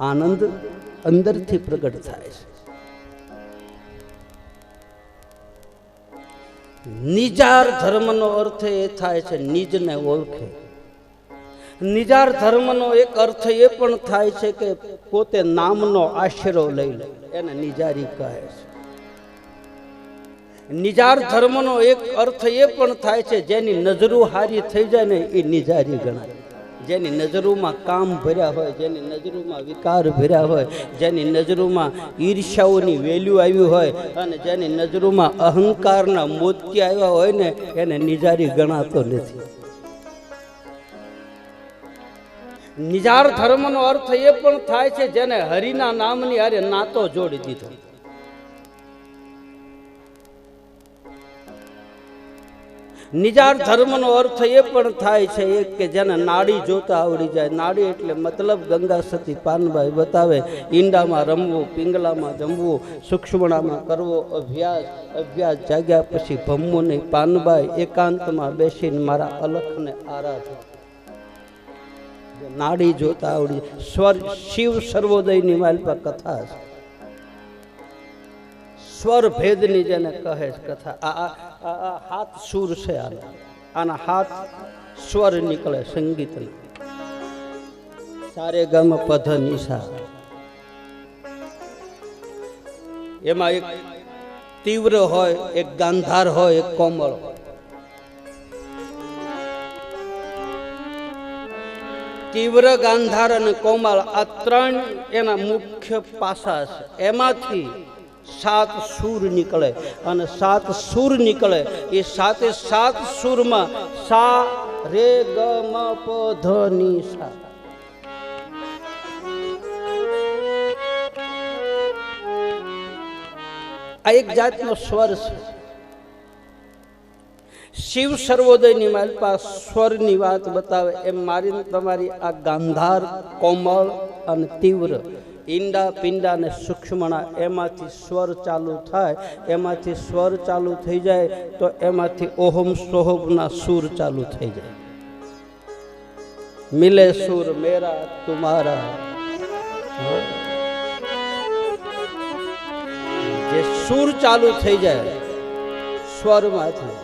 આનંદ અંદરથી પ્રગટ થાય છે. નિજાર ધર્મનો અર્થ એ થાય છે, નિજને ઓળખે. નિજાર ધર્મનો એક અર્થ એ પણ થાય છે કે પોતે નામનો આશરો લઈ લે, એને નિજારી કહે છે. નિજાર ધર્મનો એક અર્થ એ પણ થાય છે, જેની નજરો હારી થઈ જાય ને એ નિજારી ગણાય. જેની નજરોમાં કામ ભર્યા હોય, જેની નજરોમાં વિકાર ભર્યા હોય, જેની નજરોમાં ઈર્ષ્યાઓની વેલ્યુ આવી હોય અને જેની નજરોમાં અહંકારના મોતી આવ્યા હોય ને, એને નિજારી ગણાતો નથી. નિજાર ધર્મનો અર્થ એ પણ થાય છે જેને હરિના નામની હારે નાતો જોડી દીધો. નિજાર ધર્મનો અર્થ એ પણ થાય છે એક કે જેને નાડી જોતા આવડી જાય. નાડી એટલે મતલબ ગંગા સતી પાનભાઈ બતાવે, ઈંડામાં રમવું, પિંગલામાં જમવું, સૂક્ષ્મણામાં કરવો, અભ્યાસ અભ્યાસ જાગ્યા પછી ભમવું નહીં. પાનભાઈ એકાંતમાં બેસીને મારા અલખને આરાધ નાડી જોતા આવડી સ્વર શિવ સર્વોદયની માલપા કથા છે. સ્વર ભેદની જેને કહે કથા. આ હાથ સુર છે આનો. આના હાથ સ્વર નીકળે સંગીતના. સારે ગમ પધ નિશા એમાં એક તીવ્ર હોય, એક ગાંધાર હોય, એક કોમળ તીવ્ર ગાંધાર અને કોમળ આ ત્રણ એના મુખ્ય પાસા છે. એમાંથી સાત સૂર નીકળે અને સાત સૂર નીકળે. એ સાતે સાત સૂરમાં સા રે ગ મ પ ધ ની સા. આ એક જાતનો સ્વર છે. શિવ સર્વોદયની મારી પાસે સ્વરની વાત બતાવે એમ મારીને તમારી આ ગાંધાર, કોમળ અને તીવ્ર ઈંડા, પિંડા અને સૂક્ષ્મણા એમાંથી સ્વર ચાલુ થાય, એમાંથી સ્વર ચાલુ થઈ જાય, તો એમાંથી ઓહમ સોહમના સૂર ચાલુ થઈ જાય. મિલે સૂર મેરા તુમારા. જે સૂર ચાલુ થઈ જાય, સ્વરમાંથી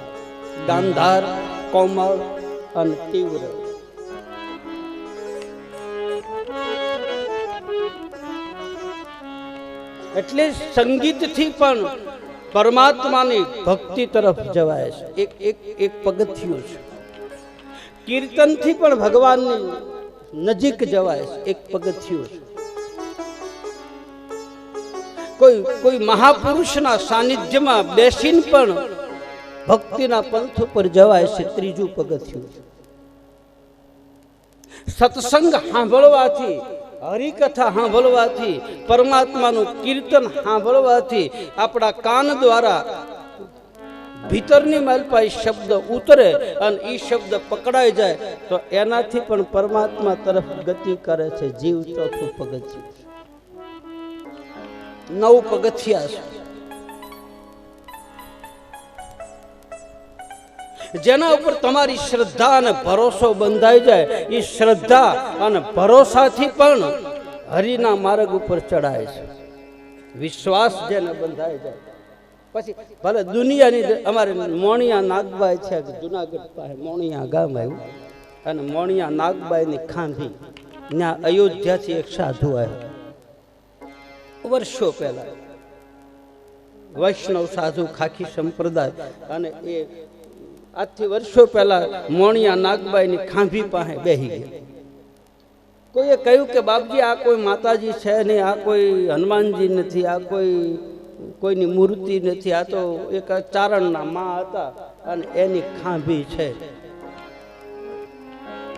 ગાંધાર, કોમળ અને તીવ્ર એટલે સંગીતથી પણ પરમાત્માની ભક્તિ તરફ જવાય છે. એક એક એક પગથિયું છે. કીર્તનથી પણ ભગવાનની નજીક જવાય છે. એક પગથિયું છે. કોઈ કોઈ મહાપુરુષના સાનિધ્યમાં બેસીને પણ ભક્તિના પંથ ઉપર જવાય છે ત્રીજું પગથિયું સત્સંગ સાંભળવાથી હરિકથા સાંભળવાથી, પરમાત્માનું કીર્તન સાંભળવાથી આપણા કાન દ્વારા ભીતરની માલપાઈ શબ્દ ઉતરે અને એ શબ્દ પકડાઈ જાય, તો એનાથી પણ પરમાત્મા તરફ ગતિ કરે છે. જીવ ચોથું પગથિયું. નવ પગથિયા છે. જેના ઉપર તમારી શ્રદ્ધા અને ભરોસો બંધાઈ જાય એ શ્રદ્ધા અને ભરોસાથી પણ હરિના માર્ગ ઉપર ચડાય છે. વિશ્વાસ જેને બંધાઈ જાય. પછી ભલે દુનિયાની અમારે મોણિયા નાગબાઈ છે જુનાગઢ પાસે મોણિયા ગામ આવ્યું. અને મોણિયા નાગબાઈની ખાંભી ત્યાં અયોધ્યાથી એક સાધુ આવ્યો. વર્ષો પહેલા વૈષ્ણવ સાધુ ખાખી સંપ્રદાય અને એ આજથી વર્ષો પહેલા મોણિયા નાગબાઈની ખાંભી પાસે બેહી ગયા. કોઈએ કહ્યું કે, બાપજી, આ કોઈ માતાજી છે નહીં, આ કોઈ હનુમાનજી નથી, આ કોઈ, કોઈની મૂર્તિ નથી, આ તો એક ચારણના મા હતા અને એની ખાંભી છે.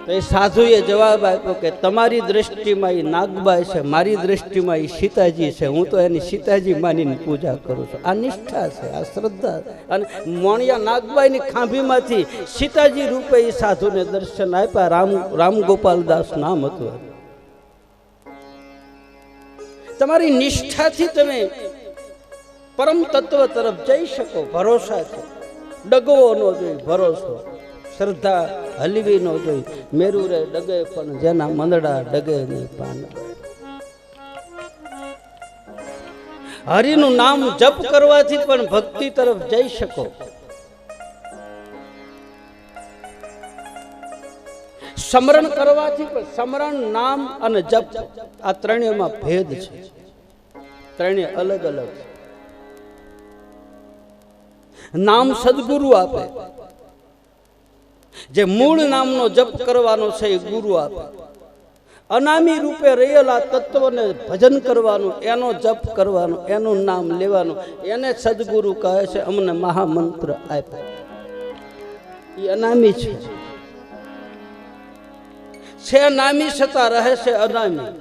તો એ સાધુએ જવાબ આપ્યો કે તમારી દ્રષ્ટિમાં એ નાગબાઈ છે, મારી દ્રષ્ટિમાં એ સીતાજી છે, હું તો એની સીતાજી માનીને પૂજા કરું છું. આ નિષ્ઠા છે, આ શ્રદ્ધા અને મોણિયા નાગબાઈની ખાંભીમાંથી સીતાજી રૂપે એ સાધુને દર્શન આપ્યા. રામ રામ ગોપાલદાસ નામ હતું તમારી નિષ્ઠાથી તમે પરમ તત્વ તરફ જઈ શકો ભરોસા છે ડગવો ન જોઈ, ભરોસો. શ્રદ્ધા હલવી ન જોઈ. મેરું રે ડગે પણ જેના મંદડા ડગે નહીં પાન. હરિનું નામ જપ કરવાથી પણ ભક્તિ તરફ જઈ શકો. સ્મરણ કરવાથી પણ સ્મરણ, નામ અને જપ આ ત્રણેયમાં ભેદ છે. ત્રણેય અલગ અલગ નામ સદગુરુ આપે. જે મૂળ નામનો જપ કરવાનો છે એ ગુરુ આપે. અનામી રૂપે રહેલા તત્વને ભજન કરવાનું, એનો જપ કરવાનો, એનું નામ લેવાનું, એને સદગુરુ કહે છે, અમને મહામંત્ર આપ્યો. એ અનામી છે. છે નામી છતાં રહે છે અનામી.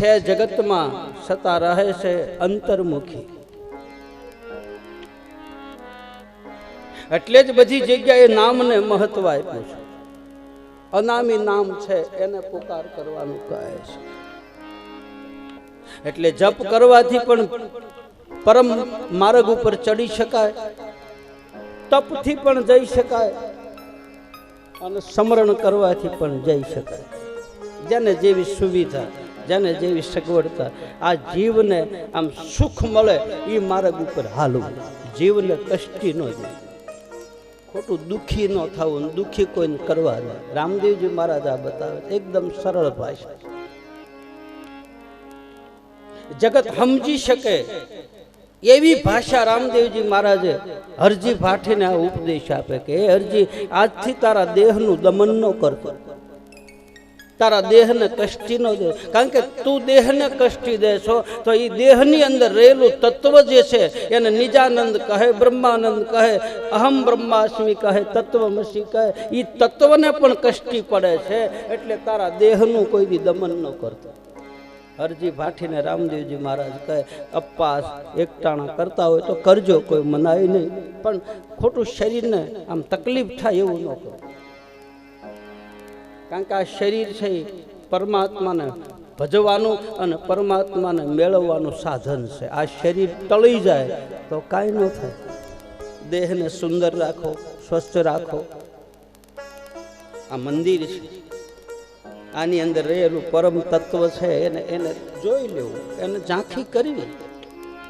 છે જગતમાં છતાં રહે છે અંતર્મુખી. એટલે જ બધી જગ્યાએ નામને મહત્વ આપ્યું છે. અનામી નામ છે, એને પુકાર કરવાનું કહે છે. એટલે જપ કરવાથી પણ પરમ માર્ગ ઉપર ચડી શકાય, તપથી પણ જઈ શકાય અને સ્મરણ કરવાથી પણ જઈ શકાય. જેને જેવી સુવિધા, જેને જેવી સગવડતા, આ જીવને આમ સુખ મળે એ માર્ગ ઉપર હાલવું. જીવને કષ્ટી ન જાય ખોટું દુઃખી ન થવું દુઃખી કોઈને કરવા દે રામદેવજી મહારાજ આ બતાવે એકદમ સરળ ભાષા જગત સમજી શકે એવી ભાષા રામદેવજી મહારાજે હરજી ભાઠીને આ ઉપદેશ આપે કે હરજી, આજથી તારા દેહનું દમન ન કરતો તારા દેહને કષ્ટી ન દે. કારણ કે તું દેહને કષ્ટી દે છો, તો એ દેહની અંદર રહેલું તત્વ જે છે, એને નિજાનંદ કહે, બ્રહ્માનંદ કહે, અહમ બ્રહ્માસ્મી કહે, તત્વમસી કહે એ તત્વને પણ કષ્ટી પડે છે, એટલે તારા દેહનું કોઈ બી દમન ન કરતો. હરજી ભાઠીને રામદેવજી મહારાજ કહે અપવાસ એકટાણા કરતા હોય તો કરજો, કોઈ મનાય નહીં. પણ ખોટું શરીરને આમ તકલીફ થાય એવું ન કરો. કારણ કે આ શરીર છે એ પરમાત્માને ભજવાનું અને પરમાત્માને મેળવવાનું સાધન છે. આ શરીર ટળી જાય તો કાંઈ ન થાય. દેહને સુંદર રાખો, સ્વસ્થ રાખો. આ મંદિર છે. આની અંદર રહેલું પરમ તત્વ છે એને એને જોઈ લેવું. એને ઝાંખી કરવી.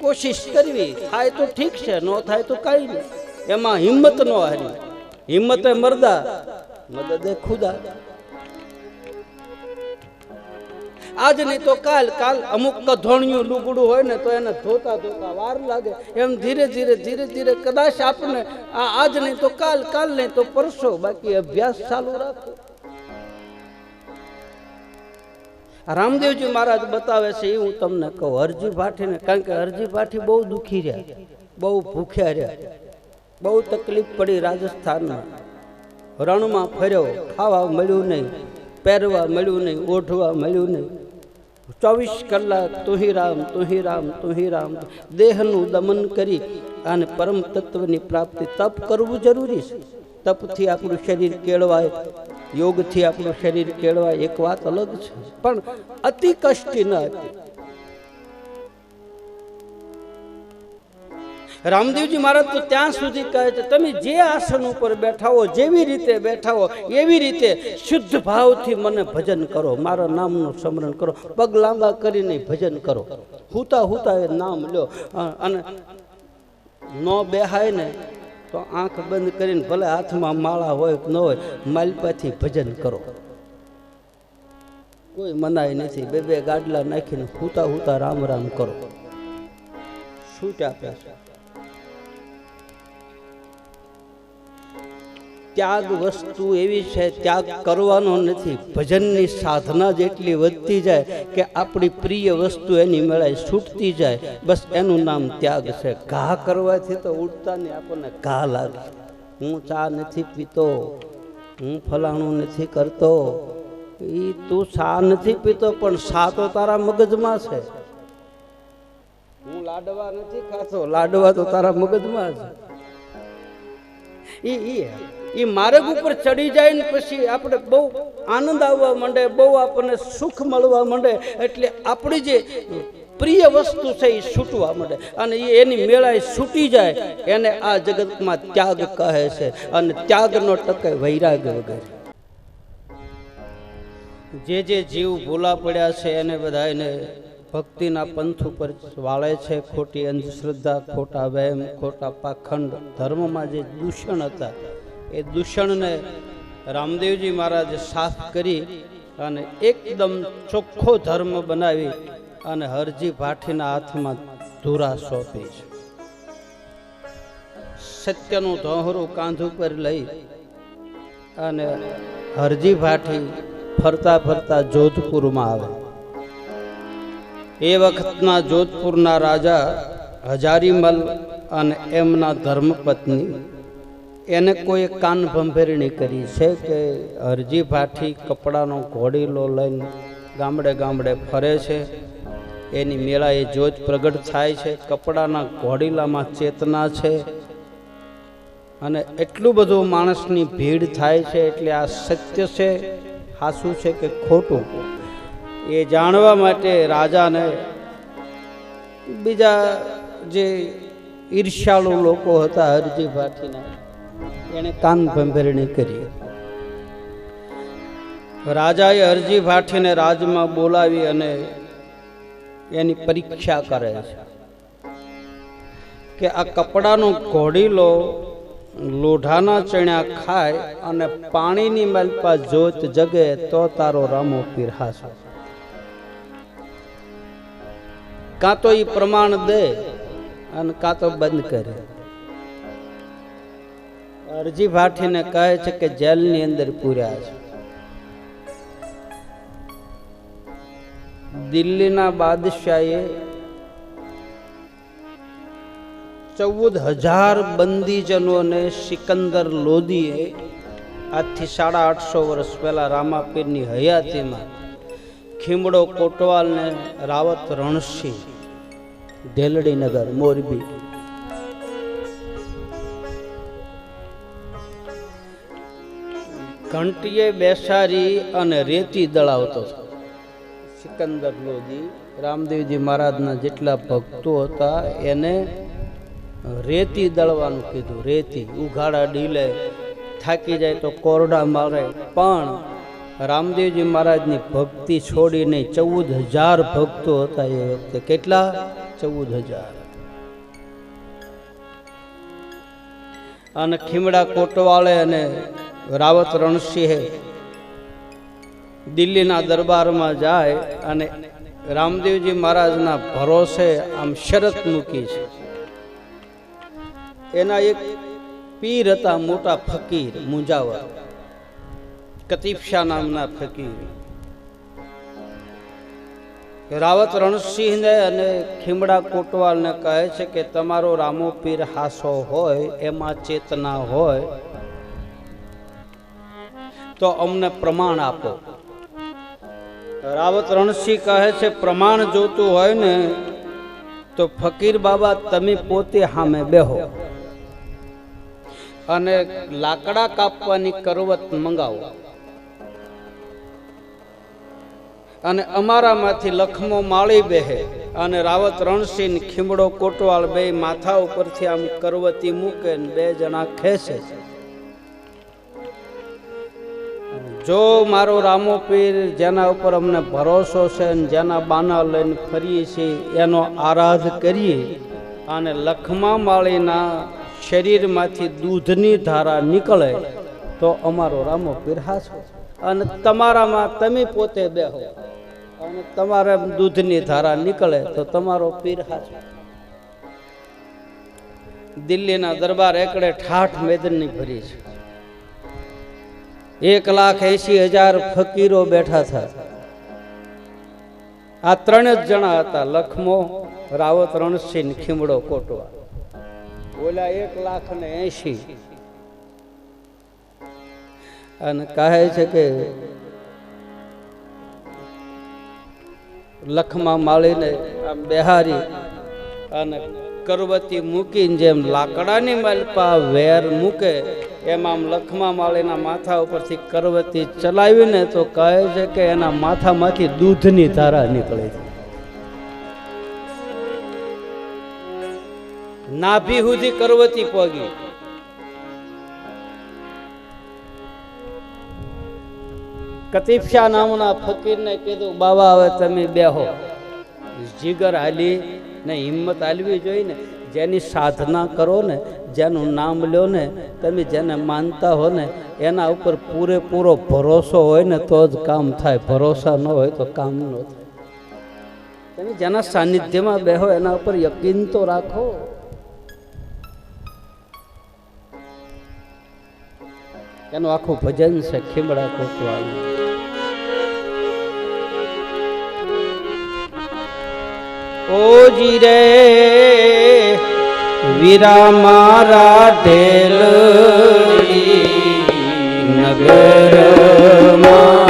કોશિશ કરવી. થાય તો ઠીક છે, ન થાય તો કાંઈ નહીં. એમાં હિંમત ન હારી. હિંમતે મરદા, મદદે ખુદા. આજ નહીં તો કાલ કાલ અમુક કધોણિયું લુગડું હોય ને તો એને ધોતા ધોતા વાર લાગે. એમ ધીરે ધીરે ધીરે ધીરે કદાચ આપને આ આજ નહીં તો કાલ કાલ નહીં તો પરસો, બાકી અભ્યાસ ચાલુ રાખો. રામદેવજી મહારાજ બતાવે છે એ હું તમને કહું, હરજી ભાઠીને, કારણ કે હરજી ભાઠી બહુ દુખી રહ્યા, બહુ ભૂખ્યા રહ્યા, બહુ તકલીફ પડી રાજસ્થાનમાં. રણમાં ફર્યો, ખાવા મળ્યું નહીં, પહેરવા મળ્યું નહીં, ઓઢવા મળ્યું નહીં. ચોવીસ કલાક તુહિરામ રામ તુહિરામ તુહી રામ. દેહનું દમન કરી અને પરમ તત્વની પ્રાપ્તિ તપ કરવું જરૂરી છે. તપથી આપણું શરીર કેળવાય, યોગથી આપણું શરીર કેળવાય, એક વાત અલગ છે. પણ અતિ કષ્ટી ન હતી. રામદેવજી મહારાજ તો ત્યાં સુધી કહે છે, તમે જે આસન ઉપર બેઠા હો, જેવી રીતે બેઠા હો, એવી રીતે શુદ્ધ ભાવથી મને ભજન કરો, મારા નામનું સ્મરણ કરો, પગ લાંબા કરીને ભજન કરો. હુતા હુતા એ નામ લ્યો. અને ન બેહાય ને તો આંખ બંધ કરીને ભલે હાથમાં માળા હોય ન હોય, માલપાથી ભજન કરો. કોઈ મનાય નથી, બે બે ગાડલા નાખીને હુતા હુતા રામ રામ કરો. છૂટ આપે ત્યાગ વસ્તુ એવી છે, ત્યાગ કરવાનો નથી. ભજનની સાધના જેટલી વધતી જાય કે આપણી પ્રિય વસ્તુ એની મેળાએ છૂટતી જાય. બસ એનું નામ ત્યાગ છે. ઘા કરવાથી તો ઉડતા નહીં આપણને ઘા લાગે. હું ચા નથી પીતો, હું ફલાણું નથી કરતો. એ તું ચા નથી પીતો, પણ સા તો તારા મગજમાં છે. હું લાડવા નથી ખાતો, લાડવા તો તારા મગજમાં છે. એ ઈ ઈ માર્ગ ઉપર ચડી જાય ને પછી આપણે બહુ આનંદ આવવા માંડે, બહુ આપણને સુખ મળવા માંડે. એટલે આપણી જે પ્રિય વસ્તુ છે એ છૂટવા માંડે. અને એ એની મેળાએ છૂટી જાય, એને આ જગતમાં ત્યાગ કહે છે. અને ત્યાગનો ટકે વૈરાગ વગેરે. જે જે જીવ ભૂલા પડ્યા છે, એને બધાને ભક્તિના પંથ ઉપર વાળે છે. ખોટી અંધશ્રદ્ધા, ખોટા વહેમ, ખોટા પાખંડ, ધર્મમાં જે દૂષણ હતા એ દૂષણને રામદેવજી મહારાજે સાફ કરી અને એકદમ ચોખ્ખો ધર્મ બનાવી અને હરજી ભાઠીના હાથમાં ધૂરા સોંપી છે. સત્યનું ધોહરું કાંધ ઉપર લઈ અને હરજી ભાઠી ફરતા ફરતા જોધપુરમાં આવે. એ વખતના જોધપુરના રાજા હજારીમલ અને એમના ધર્મપત્ની એને કોઈ કાન ભંભેરણી કરી છે કે હરજી ભાઠી કપડાનો ઘોડીલો લઈને ગામડે ગામડે ફરે છે? એની મેળાએ જોત પ્રગટ થાય છે, કપડાના ઘોડીલામાં ચેતના છે અને એટલું બધું માણસની ભીડ થાય છે એટલે આ સત્ય છે, હાસું છે કે ખોટું? એ જાણવા માટે રાજાને બીજા જે ઈર્ષ્યાળુ લોકો હતા હરજી ભાટીના એણે કાન ભંભેરણી કરી. રાજાએ હરજી ભાઠીને રાજમાં બોલાવી અને એની પરીક્ષા કરે છે કે આ કપડાનો ઘોડીલો લોઢાના ચણ્યા ખાય અને પાણીની મલપા જોત જગે તો તારો રામો પીરહાશે. કાં તો એ પ્રમાણ દે અને કાં તો બંધ કરે. અરજી ભાઠીને કહે છે કે જેલની અંદર પૂર્યા છે. દિલ્હીના બાદશાહે ચૌદ હજાર બંદીજનોને સિકંદર લોદીએ આજથી સાડા આઠસો વર્ષ પહેલા રામાપીરની હયાતીમાં ખીમડો કોટવાલને રાવત રણસિંહ, ઢેલડીનગર, મોરબી ઘંટીએ બેસારી અને રેતી દળાવતો સિકંદર લોજી રામદેવજી મહારાજના જેટલા ભક્તો હતા, એને રેતી દળવાનું કીધું. રેતી, ઉઘાડા ડીલે થાકી જાય તો કોરડા મારે. પણ રામદેવજી મહારાજની ભક્તિ છોડીને ચૌદ હજાર ભક્તો હતા એ વખતે. કેટલા? ચૌદ હજાર. અને ખીમડા કોટવાળે અને રાવત રણસિંહે દિલ્હીના દરબારમાં જાય અને રામદેવજી મહારાજના ભરોસે આમ શરત મૂકી છે. એના એક પીર હતા મોટા ફકીર, મુંજાવર, કતીફશા નામના ફકીર. રાવત રણસિંહને અને ખીમડા કોટવાલને કહે છે કે તમારો રામો પીર હાસો હોય, એમાં ચેતના હોય તો અમને પ્રમાણ આપો. રાવત રણસિંહ કહે છે, પ્રમાણ જોતું હોય ને, તો ફકીર બાબા તમે પોતે સામે બેહો અને લાકડા કાપવાની કરવત મંગાવો. અને અમારામાંથી લખમો માળી બેહે. અને રાવત રણસિંહ ખીમડો કોટવાળ બે માથા ઉપરથી આમ કરવતી મૂકે બે જણા ખેંચે જો મારો રામો પીર જેના ઉપર અમને ભરોસો છે જેના બાના લઈને ફરીએ છીએ, એનો આરાધ કરીએ. અને લખમા માળીના શરીરમાંથી દૂધની ધારા નીકળે, તો અમારો રામો પીરહાશો અને તમારામાં તમે પોતે બેહો. અને તમારે દૂધની ધારા નીકળે, તો તમારો પીરહાશો દિલ્હીના દરબાર એકડે ઠાઠ મેદનની ભરી છે. એક લાખ એસી હજાર ફકીરો બેઠા હતા આ ત્રણ જ જણા હતા, લખમો, રાવત, રણસિંહ, ખીમડો, કોટવા. ઓલા એક લાખ ને એસી અને કહે છે કે, લખમાં માળીને આમ બેહારી અને કરવતી મૂકીને જેમ લાકડાની માલપા વેર મૂકે એમ આમ લખમા માળીના માથા ઉપરથી કરવતી ચલાવીને તો કહે છે કે એના માથામાંથી દૂધની ધારા નીકળે છે. નાભી સુધી કરવતી પગી. કતિફશા નામના ફકીરને કીધું બાબા હવે તમે બેહો. જીગર હાલી ને હિંમત હાલવી જોઈએ ને, જેની સાધના કરો ને જેનું નામ લ્યો ને, તમે જેને માનતા હો ને, એના ઉપર પૂરેપૂરો ભરોસો હોય ને તો જ કામ થાય. ભરોસા ન હોય તો કામ ન થાય. તમે જેના સાનિધ્યમાં બેહો એના ઉપર યકીન તો રાખો. એનું આખું ભજન છે ખીમડા કોટવાનું ઓ જી રે વીરા મારા ઢેલ નગરમાં દે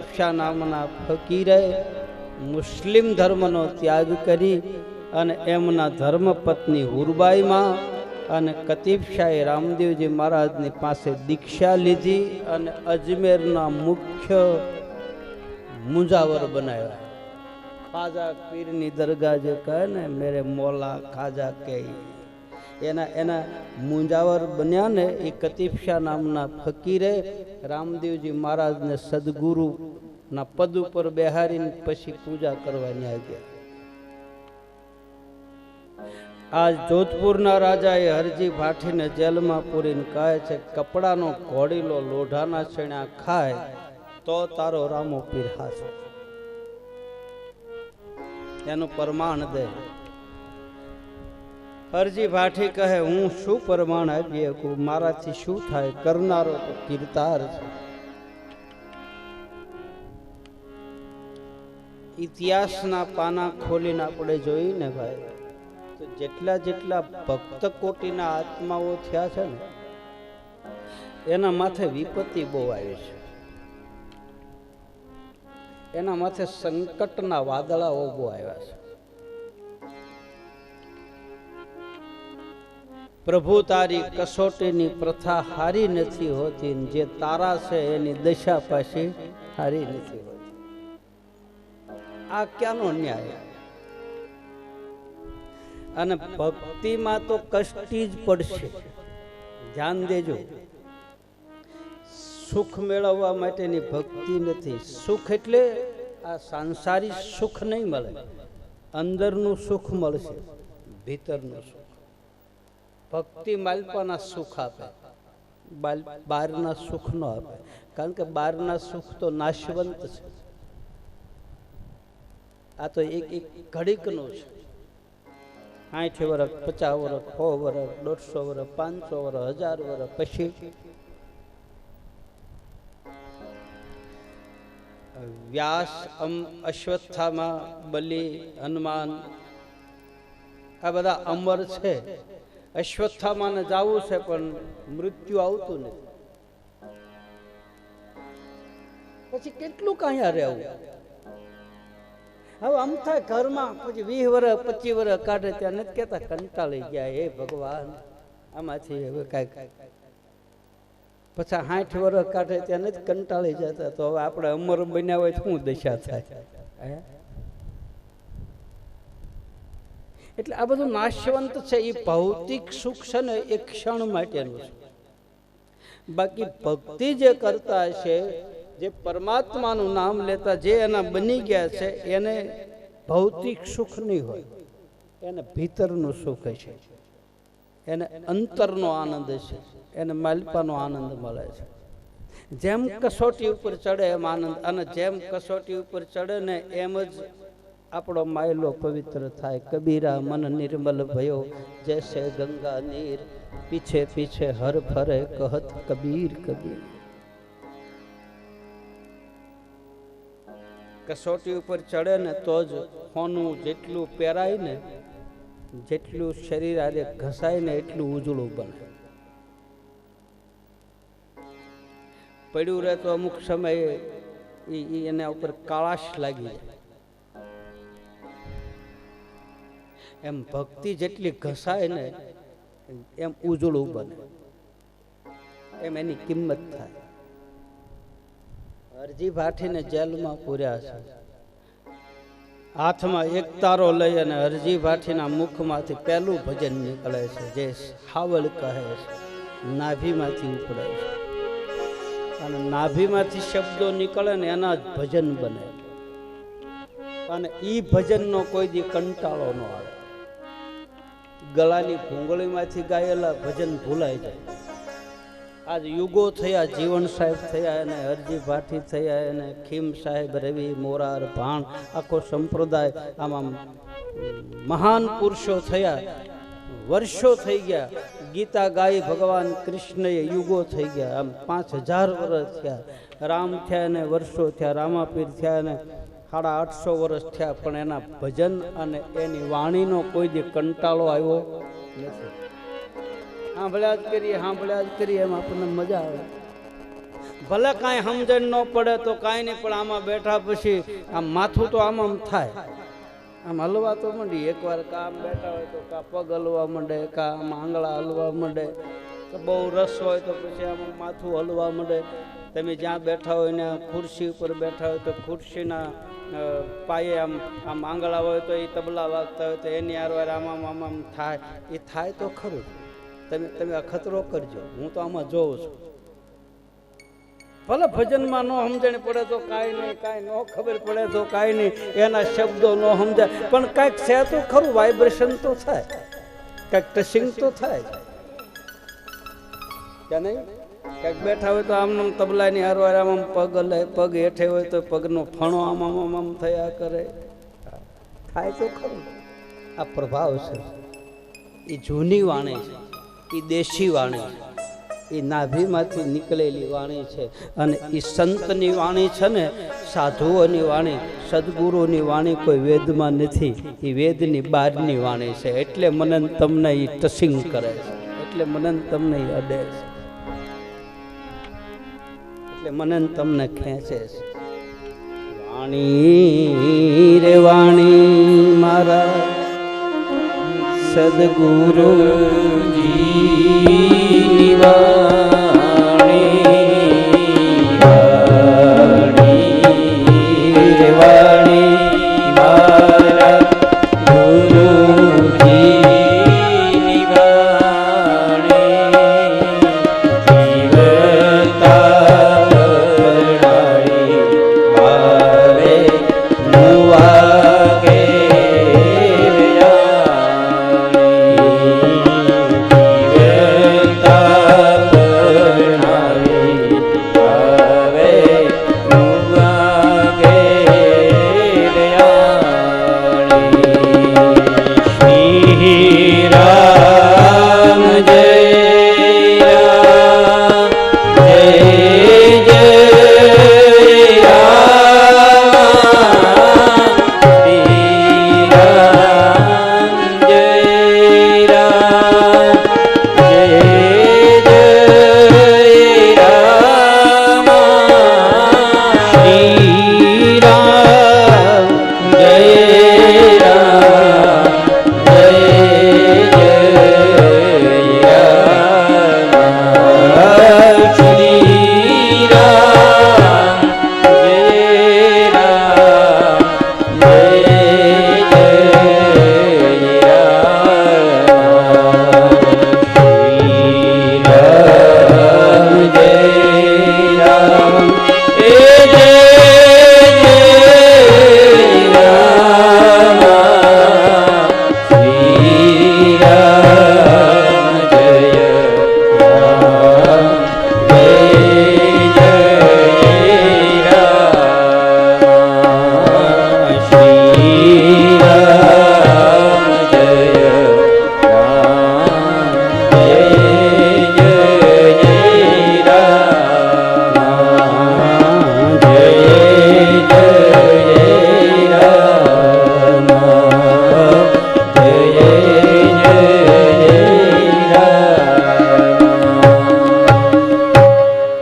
છોડાવ્યા નામના ફકીરે મુસ્લિમ ધર્મનો ત્યાગ કરી અને એમના ધર્મપત્ની હુરબાઈમાં અને કતિફશાહે રામદેવજી મહારાજની પાસે દીક્ષા લીધી અને અજમેરના મુખ્ય મુંજાવર બનાવ્યા. ખાજા પીરની દરગાહ જે કહે ને, મેરે મોલા ખાજા કે એના એના મુંજાવર બન્યા ને એ કતિફશા નામના ફકીરે રામદેવજી મહારાજને સદગુરુ પદ ઉપર બેહારીને પછી પૂજા કરવાની ગયા આજ જોધપુરના રાજાએ હરજી ભાઠીને જેલમાં પૂરીને કહે છે, કપડાનો ઘોડીલો લોઢાના છેણા ખાય તો તારો રામો પીર હાથ એનું પ્રમાણ દે. હરજી ભાઠી કહે, હું શું પ્રમાણ આપી શકું મારાથી શું થાય? કરનારો તો કીર્તાર છે. ઇતિહાસના પાના ખોલીને આપણે જોઈને ભાઈ, તો જેટલા જેટલા ભક્ત કોટીના આત્માઓ થયા છે ને, એના માથે વિપત્તિ બહુ આવી છે. એના માથે સંકટના વાદળાઓ બહુ આવ્યા છે. પ્રભુ તારી કસોટીની પ્રથા હારી નથી હોતી જે તારા છે એની દશા પાછી હારી નથી હોતી. આ ક્યાંનો ન્યાય? અને ભક્તિમાં તો કષ્ટી જ પડશે. ધ્યાન દેજો. સુખ મેળવવા માટેની ભક્તિ નથી. સુખ એટલે આ સાંસારિક સુખ નહીં મળે. અંદરનું સુખ મળશે, ભીતરનું સુખ. ભક્તિ માલપાના સુખ આપે. બહારના સુખ ન આપે. કારણ કે બહારના સુખ તો નાશવંત છે. આ તો એક એક ઘડીકનું છે. સાઠ વર્ષ પચાસ વર્ષ સો વર્ષ દોઢસો વર્ષ પાંચસો વર્ષ હજાર વર્ષ પછી વ્યાસ અમ અશ્વત્થામાં, બલિ, હનુમાન, આ બધા અમર છે. અશ્વત્થામાને જવું છે, પણ મૃત્યુ આવતું નથી. પછી કેટલું કાંયા રહેવું. હવે આમ થાય ઘરમાં, પછી વીસ વર્ષ, પચીસ વર્ષ કાઢે ત્યાં નથી કહેતા, કંટાળી ગયા, હે ભગવાન, આમાંથી હવે કાંઈક. પછી સાઠ વર્ષ કાઢે ત્યાં નથી કંટાળી જતા, તો હવે આપણે અમર બન્યા હોય શું દશા થાય? હે? એટલે આ બધું નાશવંત છે એ ભૌતિક સુખ છે ને એ ક્ષણ માટેનું છે. બાકી ભક્તિ જે કરતા છે જે પરમાત્માનું નામ લેતા જે એના બની ગયા છે, એને ભૌતિક સુખ નહીં હોય. એને ભીતરનું સુખ છે એને અંતરનો આનંદ છે એને માલપાનો આનંદ મળે છે. જેમ કસોટી ઉપર ચડે એમ આનંદ, અને જેમ કસોટી ઉપર ચડે ને એમ જ આપણો માયલો પવિત્ર થાય. કબીરા મન નિર્મલ ભયો. જૈસે ગંગા નીર, પીછે પીછે હર ફરે કહત કબીર કબીર. કસોટી ઉપર ચડે ને તો જ હોનું જેટલું પહેરાય ને, જેટલું શરીર આજે ઘસાય ને એટલું ઉજળું બને. પડ્યું રહે તો અમુક સમયે એના ઉપર કાળાશ લાગી જાય. એમ ભક્તિ જેટલી ઘસાય ને, એમ ઉજળું બને. એમ એની કિંમત થાય. અરજી ભાઠીને જેલમાં પૂર્યા છે. હાથમાં એક તારો લઈ અને અરજી ભાઠીના મુખમાંથી પહેલું ભજન નીકળે છે, જે હાવલ કહે છે. નાભીમાંથી ઉપડે છે. અને નાભીમાંથી શબ્દો નીકળે ને એના જ ભજન બને. અને એ ભજનનો કોઈ દી કંટાળો ન આવે. ગળાની ભૂંગળીમાંથી ગાયેલા ભજન ભૂલાઈ જાય. આજ યુગો થયા, જીવન સાહેબ થયા અને હરજી ભાઠી થયા અને ખીમ સાહેબ, રવિ મોરાર, ભાણ, આખો સંપ્રદાય આમ મહાન પુરુષો થયા, વર્ષો થઈ ગયા. ગીતા ગાઈ ભગવાન કૃષ્ણએ યુગો થઈ ગયા. આમ પાંચ હજાર વર્ષ થયા. રામ થયા ને વર્ષો થયા, રામાપીર થયા ને સાડા આઠસો વર્ષ થયા, પણ એના ભજન અને એની વાણીનો કોઈ જે કંટાળો આવ્યો નથી. સાંભળ્યા જ કરીએ, સાંભળ્યા જ કરીએ, એમ આપણને મજા આવે. ભલે કાંઈ સમજણ ન પડે તો કાંઈ નહીં, પણ આમાં બેઠા પછી આમ માથું તો આમ આમ થાય. આમ હલવા તો માંડી, એકવાર કામ બેઠા હોય તો કા પગ હલવા માંડે, કા આમ આંગળા હલવા માંડે કે બહુ રસ હોય તો પછી આમ માથું હલવા માંડે. તમે જ્યાં બેઠા હોય ને ખુરશી ઉપર બેઠા હોય તો ખુરશીના પાયે આમ આમ આંગળા હોય તો એ તબલા વાગતા હોય તો એની આરવાર આમ આમ આમ આમ થાય. એ થાય તો ખરું. તમે તમે અખતરો કરજો. હું તો આમાં જોઉં છું. ભલે ભજનમાં ન સમજણ પડે તો કાંઈ નહીં, કાંઈ ન ખબર પડે તો કાંઈ નહીં. એના શબ્દો ન સમજાય. પણ કાંઈક છે તો ખરું વાઇબ્રેશન તો થાય. કાંઈક ટચિંગ તો થાય. કે નહીં? કાંઈક બેઠા હોય તો આમ આમ તબલાની હારવાર આમ પગ હલે પગ હેઠે હોય તો પગનો ફણો આમ આમ આમ થયા કરે. થાય તો ખરું. આ પ્રભાવ છે. એ જૂની વાણી છે. એ દેશી વાણી છે. એ નાભીમાંથી નીકળેલી વાણી છે. અને એ સંતની વાણી છે ને, સાધુઓની વાણી, સદગુરુની વાણી કોઈ વેદમાં નથી. એ વેદની બહારની વાણી છે. એટલે મનન તમને એ ટસિંગ કરે છે. એટલે મનન તમને એ અડે છે. એટલે મને તમને ખેંચે છે. વાણી રે વાણી મારા સદગુરુજી